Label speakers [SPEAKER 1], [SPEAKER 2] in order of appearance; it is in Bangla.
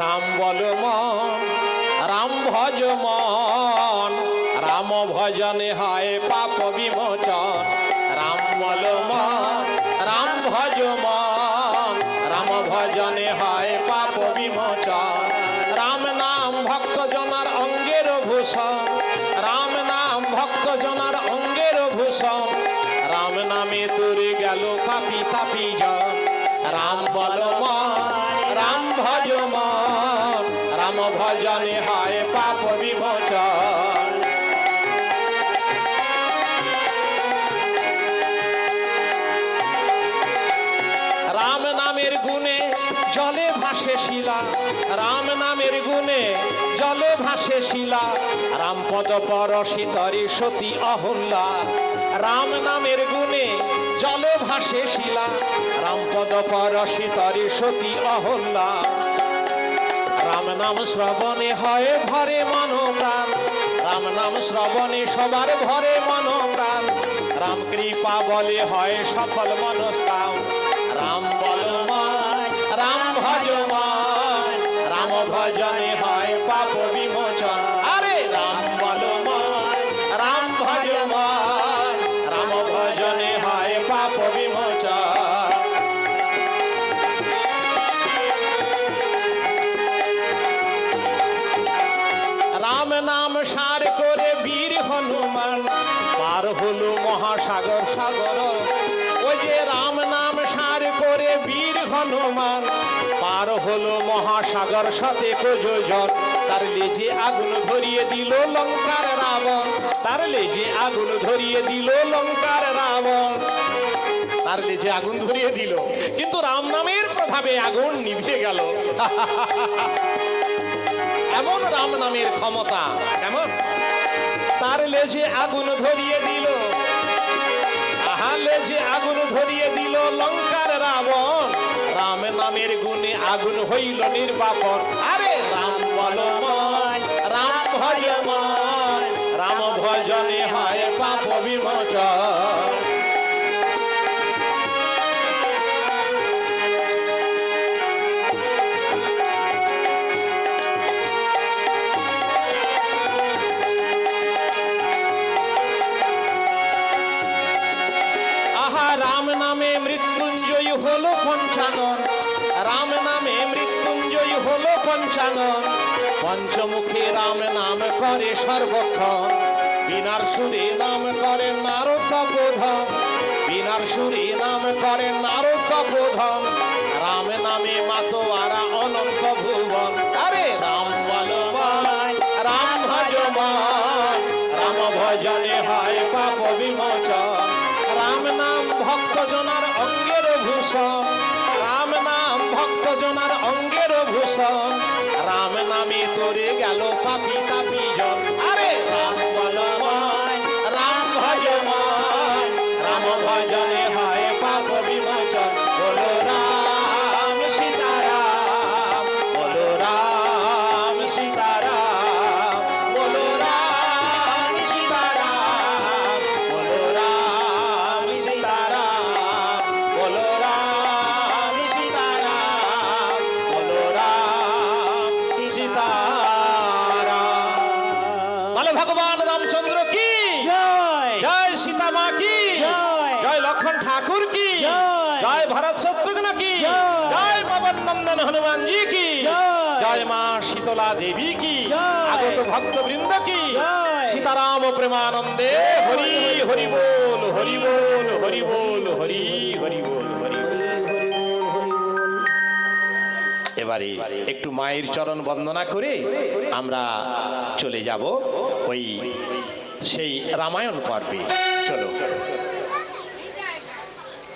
[SPEAKER 1] রাম বল মন, রাম ভজ মন, রাম ভজনে হয় পাপ বিমোচন। রাম বল মন, রাম ভজ মন, রাম ভজনে হয় পাপ বিমোচন। রাম নাম ভক্ত জনার অঙ্গের ভূষণ, রাম নাম ভক্ত জনার অঙ্গের ভূষণ। রাম নামে তোরে গেল কাপি তাপি জন। রাম বল রাম ভজ মন রাম ভজনে হয় পাপ বিমোচন রাম নামের গুণে জলে ভাসে শিলা। রাম নামের গুণে জলে ভাসে শিলা। রাম পদ পরশি তরে সতী অহল্লা রাম নামের গুণে জলে ভাসে শিলা। রাম পদ পরশি তরে সতী অহল্লা রাম নাম শ্রবণে হয় ভরে মনোপ্রাণ। রাম নাম শ্রবণে সবার ভরে মনোপ্রাণ। রাম কৃপা বলে হয় সফল মনস্কাম। রাম বল রাম ভজ রাম ভজনে নাম সার করে বীর হনুমান। পার হলো মহাসাগর সাগর। ওই যে রাম নাম সার করে বীর হনুমান। পার হলো মহাসাগর সাথে কোজন তার লেজে আগুন ধরিয়ে দিল লঙ্কার রাবণ। তার লেজে আগুন ধরিয়ে দিল লঙ্কার রাবণ। তার লেজে আগুন ধরিয়ে দিল। কিন্তু রাম নামের প্রভাবে আগুন নিভে গেল। এমন রাম নামের ক্ষমতা? কেমন? তার লেজে আগুন ধরিয়ে দিল। আহা লেজে আগুন ধরিয়ে দিল লঙ্কার রাবণ। রাম নামের গুণে আগুন হইল নির্বাপন। আরে রাম বল রাম ভজ ময়, রাম ভজনে হয় পাপ বিমোচন। নামে মৃত্যুঞ্জয়ী হলো পঞ্চানন। রাম নামে মৃত্যুঞ্জয়ী হলো পঞ্চানন। পঞ্চমুখী রাম নাম করে সর্বক্ষণ। বিনার সুরে নাম করে নারতবোধন বিনার সুরে নাম করে নারতবোধন রাম নামে মাতোয়ারা অনন্ত ভুবন। আরে রাম বল রাম ভজ রাম ভজনে হয় পাপ বিমোচন। ভক্ত জনার অঙ্গের ভূষণ রাম নাম ভক্ত জনার অঙ্গের ভূষণ রাম নামে তোরে গেল পাপি তাপি জন। ভগবান রামচন্দ্র কি
[SPEAKER 2] জয়
[SPEAKER 1] সীতা মা কি
[SPEAKER 2] জয়।
[SPEAKER 1] লক্ষণ ঠাকুর কি
[SPEAKER 2] জয়।
[SPEAKER 1] ভরত শত্রুঘ্ন কি
[SPEAKER 2] জয়।
[SPEAKER 1] পবন নন্দন হনুমান জি কি
[SPEAKER 2] জয়।
[SPEAKER 1] মা শীতলা দেবী কি। আগত ভক্ত বৃন্দ কি সীতারাম প্রেমানন্দে হরি হরি বল হরি বল হরি বল হরি হরি বল এবারে একটু মায়ের চরণ বন্দনা করে আমরা চলে যাব ওই সেই রামায়ণ পর্বে। চলো।